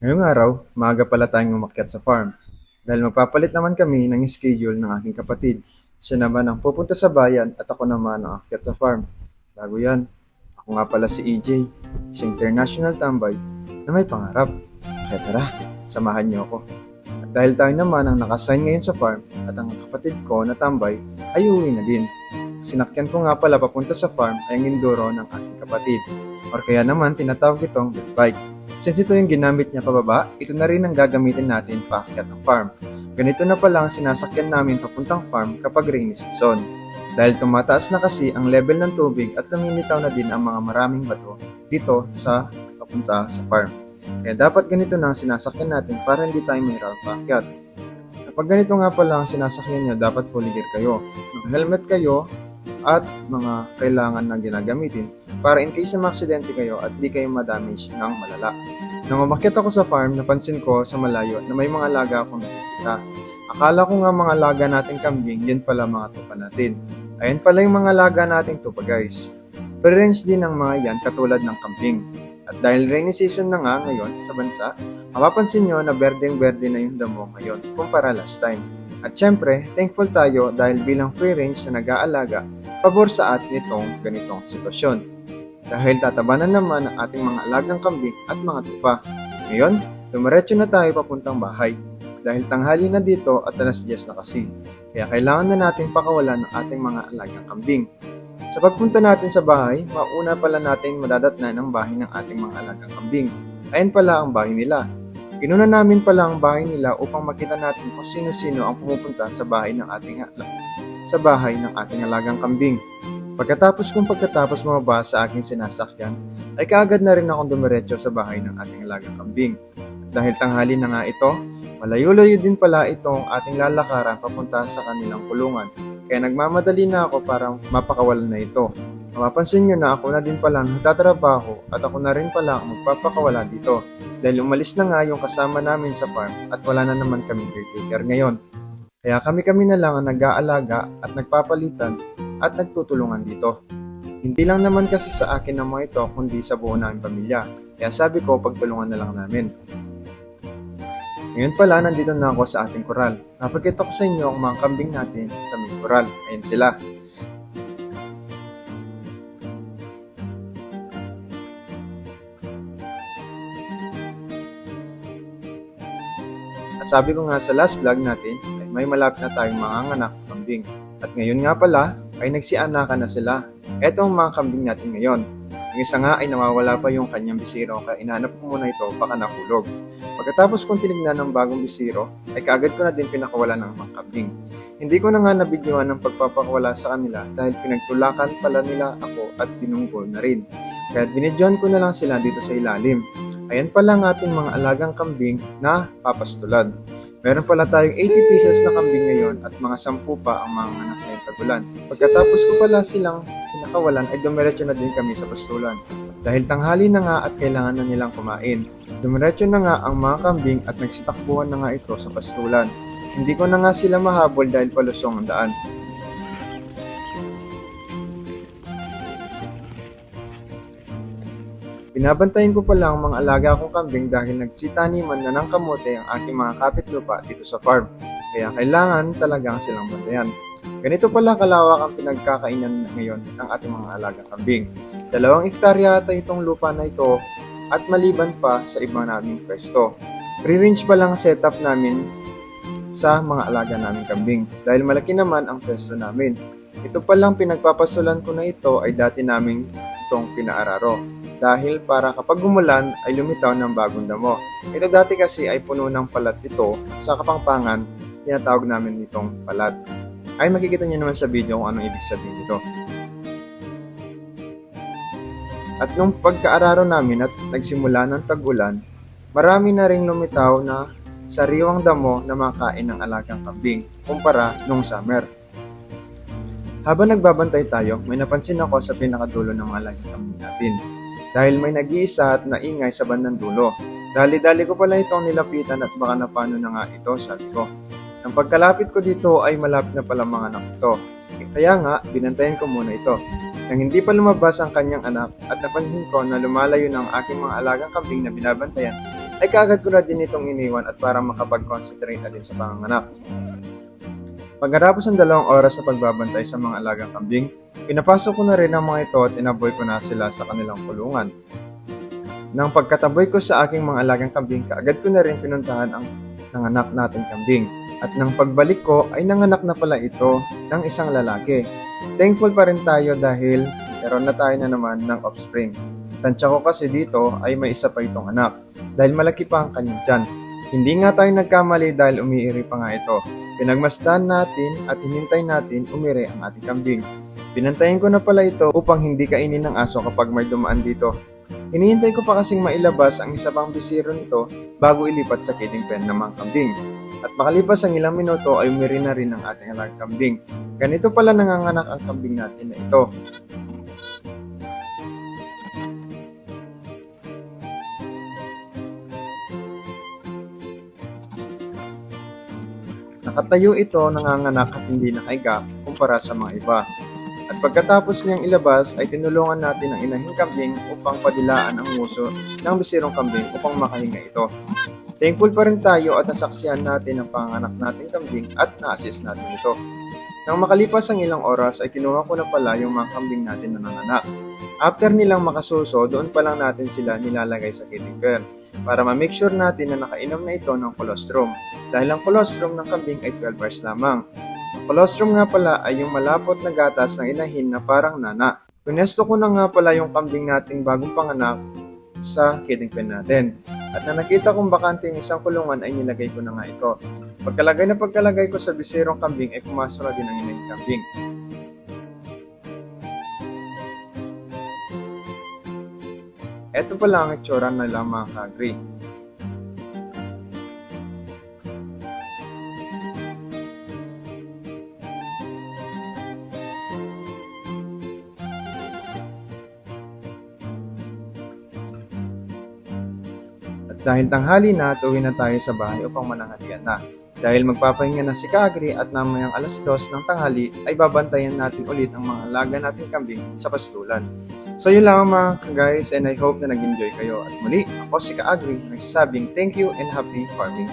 Ngayong araw, maaga pala tayong umakyat sa farm. Dahil magpapalit naman kami ng schedule ng aking kapatid. Siya naman ang pupunta sa bayan at ako naman ang akyat sa farm. Bago yan, ako nga pala si EJ, isang international tambay na may pangarap. Kaya tara, samahan niyo ako. At dahil tayo naman ang nakasign ngayon sa farm at ang kapatid ko na tambay ay uuwi na din. Sinakyan ko nga pala papunta sa farm ay ang induro ng aking kapatid. Or kaya naman tinatawag itong big bike. Since ito yung ginamit niya pababa, ito na rin ang gagamitin natin paakyat ng farm. Ganito na pala ang sinasakyan namin papuntang farm kapag rainy season. Dahil tumataas na kasi ang level ng tubig at lumilitaw na din ang mga maraming bato dito sa papunta sa farm. Kaya dapat ganito na ang sinasakyan natin para hindi tayo mahirap paakyat. Kapag ganito nga pala ang sinasakyan nyo, dapat full gear kayo. Mag-helmet kayo at mga kailangan na ginagamitin para in case na maaksidente kayo at di kayo madamage ng malala. Nang umakyat ako sa farm, napansin ko sa malayo na may mga alaga akong nakikita. Akala ko nga mga alaga nating kambing, yun pala mga tupa natin. Ayan pala yung mga alaga nating tupa guys. Pre-range din ng mga yan katulad ng kambing. At dahil rainy season na nga ngayon sa bansa, mapapansin nyo na berdeng-berde na yung damo ngayon kumpara last time. At syempre, thankful tayo dahil bilang free range na nag-aalaga, pabor sa atin itong ganitong sitwasyon. Dahil tatabanan naman ang ating mga alagang kambing at mga tupa. Ngayon, dumiretso na tayo papuntang bahay. Dahil tanghali na dito at alas 10 na kasi. Kaya kailangan na natin pakawalan ng ating mga alagang kambing. Sa pagpunta natin sa bahay, mauna pala natin madadatnan ang bahay ng ating mga alagang kambing. Ayan pala ang bahay nila. Inuna namin pala ang bahay nila upang makita natin kung sino-sino ang pumupunta sa bahay ng ating sa bahay ng ating alagang kambing. Pagkatapos kong pagkatapos mababa sa aking sinasakyan, ay kaagad na rin akong dumiretso sa bahay ng ating alagang kambing. Dahil tanghali na nga ito, malayo-layo din pala itong ating lalakaran papunta sa kanilang kulungan. Kaya nagmamadali na ako para mapakawalan na ito. Mapapansin nyo na ako na din pala nagtatrabaho at ako na rin pala ang magpapakawala dito. Dahil umalis na nga yung kasama namin sa farm at wala na naman kaming caretaker ngayon. Kaya kami-kami na lang ang nag-aalaga at nagpapalitan at nagtutulungan dito. Hindi lang naman kasi sa akin ng mga ito kundi sa buo naming pamilya. Kaya sabi ko pagtulungan na lang namin. Ngayon pala, nandito na ako sa ating koral. Napagkita ko sa inyo ang mga kambing natin sa may koral. Ayan sila. Sabi ko nga sa last vlog natin, ay may malapit na tayong mga anak kambing. At ngayon nga pala, ay nagsianakan na sila. Eto ang mga kambing natin ngayon. Ang isa nga ay nawawala pa yung kanyang bisiro kaya inahanap ko muna ito baka nahulog. Pagkatapos kong tinignan ng bagong bisiro, ay kaagad ko na din pinakawala ng mga kambing. Hindi ko na nga nabidyoan ng pagpapakawala sa kanila dahil pinagtulakan pala nila ako at binunggol na rin. Kaya binidyoan ko na lang sila dito sa ilalim. Ayan pala ang ating mga alagang kambing na papastulan. Meron pala tayong 80 pieces na kambing ngayon at mga 10 pa ang mga anak na tagulan. Pagkatapos ko pala silang pinakawalan ay dumiretso na din kami sa pastulan. Dahil tanghali na nga at kailangan na nilang kumain. Dumiretso na nga ang mga kambing at nagsitakbuhan na nga ito sa pastulan. Hindi ko na nga sila mahabol dahil palusong ang daan. Binabantayan ko pala ang mga alaga kong kambing dahil nagsitaniman na ng kamote ang aking mga kapitlupa dito sa farm. Kaya kailangan talagang silang bantayan. Ganito pala kalawak ang pinagkakainan ngayon ng ating mga alaga kambing. Dalawang ektarya ata itong lupa na ito at maliban pa sa ibang naming pwesto. Pre-range pa lang setup namin sa mga alaga naming kambing dahil malaki naman ang pwesto namin. Ito palang pinagpapasulan ko na ito ay dati naming itong pinaararo dahil para kapag umulan ay lumitaw ng bagong damo. Ito dati kasi ay puno ng palat ito sa Kapangpangan, tinatawag namin itong palat. Ay makikita niyo naman sa video kung anong ibig sabihin nito. At nung pagkaararo namin at nagsimula ng tag-ulan, marami na ring lumitaw na sariwang damo na makain ng alagang kambing kumpara nung summer. Habang nagbabantay tayo, may napansin ako sa pinakadulo ng alagang kambing natin dahil may nag-iisa at naingay sa bandang dulo. Dali-dali ko pala itong nilapitan at baka napano na nga ito, sabi ko. Nang pagkalapit ko dito ay malapit na pala mga anak ito. Kaya nga, binantayan ko muna ito. Nang hindi pa lumabas ang kanyang anak at napansin ko na lumalayo ng aking mga alagang kambing na binabantayan, ay kaagad ko na din itong iniwan at para makapag-concentrate na din sa panganganak. Pagkatapos ng dalawang oras sa pagbabantay sa mga alagang kambing, pinapasok ko na rin ang mga ito at inaboy ko na sila sa kanilang kulungan. Nang pagkataboy ko sa aking mga alagang kambing, kaagad ko na rin pinuntahan ang nanganak nating kambing. At nang pagbalik ko ay nanganak na pala ito ng isang lalaki. Thankful pa rin tayo dahil meron na tayo na naman ng offspring. Tansya ko kasi dito ay may isa pa itong anak dahil malaki pa ang kanyang tiyan. Hindi nga tayo nagkamali dahil umiiri pa nga ito. Pinagmasdan natin at hinintay natin umiri ang ating kambing. Pinantayin ko na pala ito upang hindi kainin ng aso kapag may dumaan dito. Hinihintay ko pa kasing mailabas ang isa pang bisiro nito bago ilipat sa kidding pen ng mga kambing. At makalipas ang ilang minuto ay umiri na rin ang ating alagang kambing. Ganito pala nanganganak ang kambing natin na ito. Nakatayo ito nanganganak at hindi nakahiga kumpara sa mga iba. At pagkatapos niyang ilabas ay tinulungan natin ang inahing kambing upang padilaan ang nguso ng bisirong kambing upang makahinga ito. Thankful pa rin tayo at nasaksihan natin ang panganak nating kambing at na-assist natin ito. Nang makalipas ang ilang oras ay kinuha ko na pala yung mga kambing natin na nanganak. After nilang makasuso, doon pa lang natin sila nilalagay sa pen para ma-make sure natin na nakainom na ito ng colostrum dahil ang colostrum ng kambing ay 12 hours lamang. Ang colostrum nga pala ay yung malapot na gatas ng inahin na parang nana. Pinesto ko na nga pala yung kambing nating bagong panganak sa kidding pen natin. At na nakita kong bakante yung isang kulungan ay nilagay ko na nga ito. Pagkalagay na pagkalagay ko sa bisirong kambing ay pumasok na din ang inahing kambing. Ito pala ang itsura nila mga kagri. At dahil tanghali na, tuwi na tayo sa bahay upang mananghalian na. Dahil magpapahinga na si Kagri at namayang alas dos ng tanghali ay babantayan natin ulit ang mga alaga nating kambing sa pastulan. So yun lang mga guys and I hope na nag-enjoy kayo. At muli, ako si Kaagri nagsasabing thank you and happy farming.